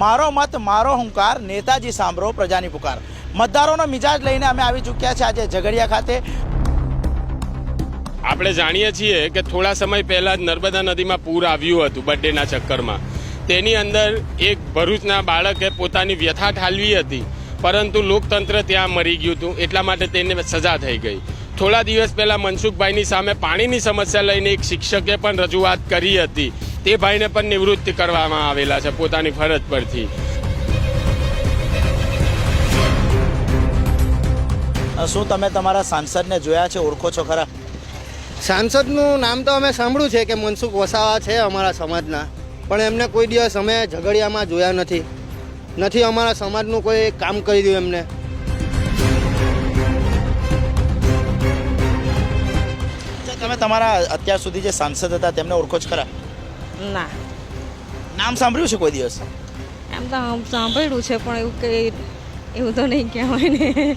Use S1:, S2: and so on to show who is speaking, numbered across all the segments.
S1: મારો મત, મારો હુંકાર, નેતાજી સાંભળો, પ્રજાની પુકાર. મતદારોનો મિજાજ લઈને અમે આવી ચૂક્યા છે આજે ઝઘડિયા ખાતે.
S2: આપણે જાણીએ છીએ કે થોડા સમય પહેલા જ નર્મદા નદીમાં પૂર આવ્યું હતું બર્થડેના ચક્કરમાં. તેની અંદર એક ભરૂચના બાળકે પોતાની વ્યથા ઠાલવી હતી, પરંતુ લોકતંત્ર ત્યાં મરી ગયું હતું, એટલા માટે તેને સજા થઈ ગઈ. થોડા દિવસ પહેલા મનસુખભાઈની સામે પાણીની સમસ્યા લઈને એક શિક્ષકે પણ રજૂઆત કરી હતી. તે ભાઈને પણ નિવૃત્ત કરવામાં આવેલા છે પોતાની ફરજ પરથી.
S1: શું તમે તમારા સાંસદને જોયા છે? ઓળખો છો ખરા?
S3: સાંસદનું નામ તો અમે સાંભળ્યું છે કે મનસુખ વસાવા છે અમારા સમાજના પણ એમને કોઈ દિવસ અમે ઝઘડિયામાં જોયા નથી. નથી અમારા સમાજનું કોઈ કામ કરી દઉં એમને.
S1: તમે તમારા અત્યાર સુધી જે સાંસદ હતા તેમને ઓળખો છો ખરા?
S4: ના.
S1: નામ સાંભળ્યું છે કોઈ દિવસ?
S4: એમ તો સાંભળ્યું છે પણ એવું કંઈ એવું તો નહીં કહેવાય ને.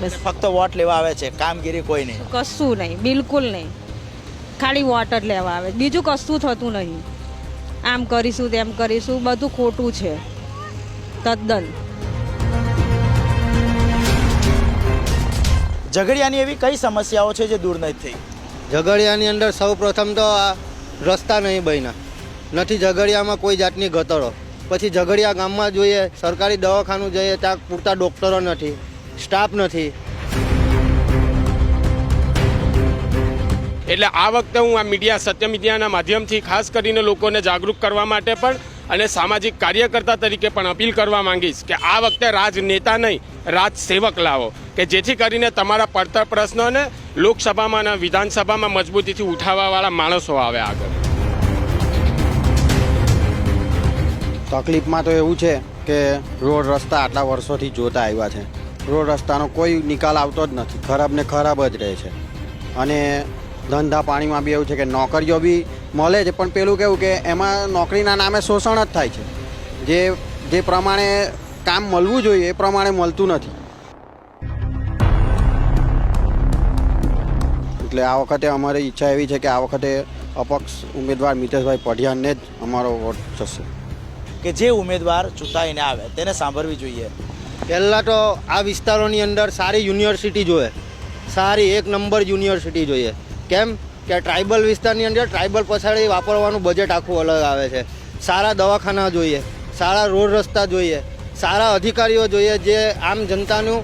S4: બસ
S1: ફક્ત વોટ લેવા આવે છે કામગીરી કોઈ નહીં.
S4: કશું નહીં બિલકુલ નહીં. ખાલી વોટ જ લેવા આવે. બીજું કશું થતું નહીં. આમ કરીશું તેમ કરીશું બધું ખોટું છે. તદ્દન.
S1: ઝઘડિયાની એવી કઈ સમસ્યાઓ છે જે દૂર નથી થઈ?
S3: ઝઘડિયાની અંદર સૌ પ્રથમ તો આ રસ્તા નહીં બન્યા. નથી ઝઘડિયામાં કોઈ જાતની ગતરો. પછી ઝઘડિયા ગામમાં જોઈએ, સરકારી દવાખાનું જઈએ, ત્યાં પૂરતા ડૉક્ટરો નથી, સ્ટાફ નથી.
S2: એટલે આ વખતે હું આ મીડિયા, સત્ય મીડિયાના માધ્યમથી ખાસ કરીને લોકોને જાગૃત કરવા માટે પણ અને સામાજિક કાર્યકર્તા તરીકે પણ અપીલ કરવા માંગીશ કે આ વખતે રાજનેતા નહીં રાજ સેવક લાવો. કે જેથી કરીને તમારા પડતર પ્રશ્નોને લોકસભામાં અને વિધાનસભામાં મજબૂતીથી ઉઠાવવાવાળા માણસો આવે આગળ.
S5: તકલીફમાં તો એવું છે કે રોડ રસ્તા આટલા વર્ષોથી જોતા આવ્યા છે. રોડ રસ્તાનો કોઈ નિકાલ આવતો જ નથી. ખરાબ ને ખરાબ જ રહે છે. અને ધંધા પાણીમાં બી એવું છે કે નોકરીઓ બી મળે છે, પણ પેલું કેવું કે એમાં નોકરીના નામે શોષણ જ થાય છે. જે જે પ્રમાણે કામ મળવું જોઈએ એ પ્રમાણે મળતું નથી. એટલે આ વખતે અમારી ઈચ્છા એવી છે કે આ વખતે અપક્ષ ઉમેદવાર મિતેશભાઈ પઢિયાને જ અમારો વોટ જશે
S1: કે જે ઉમેદવાર ચૂંટાઈને આવે તેને સાંભળવી જોઈએ.
S3: પહેલાં તો આ વિસ્તારોની અંદર સારી યુનિવર્સિટી જોઈએ. સારી એક નંબર યુનિવર્સિટી જોઈએ. કેમ કે ટ્રાઇબલ વિસ્તારની અંદર ટ્રાઇબલ પછાડી વાપરવાનું બજેટ આખું અલગ આવે છે. સારા દવાખાના જોઈએ સારા રોડ રસ્તા જોઈએ સારા અધિકારીઓ જોઈએ જે આમ જનતાનું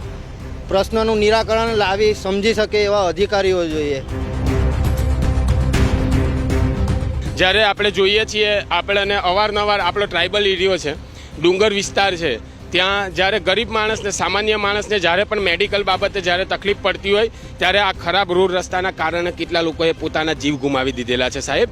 S3: પ્રશ્નનું નિરાકરણ લાવી સમજી શકે એવા અધિકારીઓ જોઈએ.
S2: જ્યારે આપણે જોઈએ છીએ, આપણને અવારનવાર આપણો ટ્રાઇબલ એરિયો છે, ડુંગર વિસ્તાર છે, ત્યાં જ્યારે ગરીબ માણસને, સામાન્ય માણસને જ્યારે પણ મેડિકલ બાબતે જ્યારે તકલીફ પડતી હોય, ત્યારે આ ખરાબ રોડ રસ્તાના કારણે કેટલા લોકોએ પોતાના જીવ ગુમાવી દીધેલા છે સાહેબ?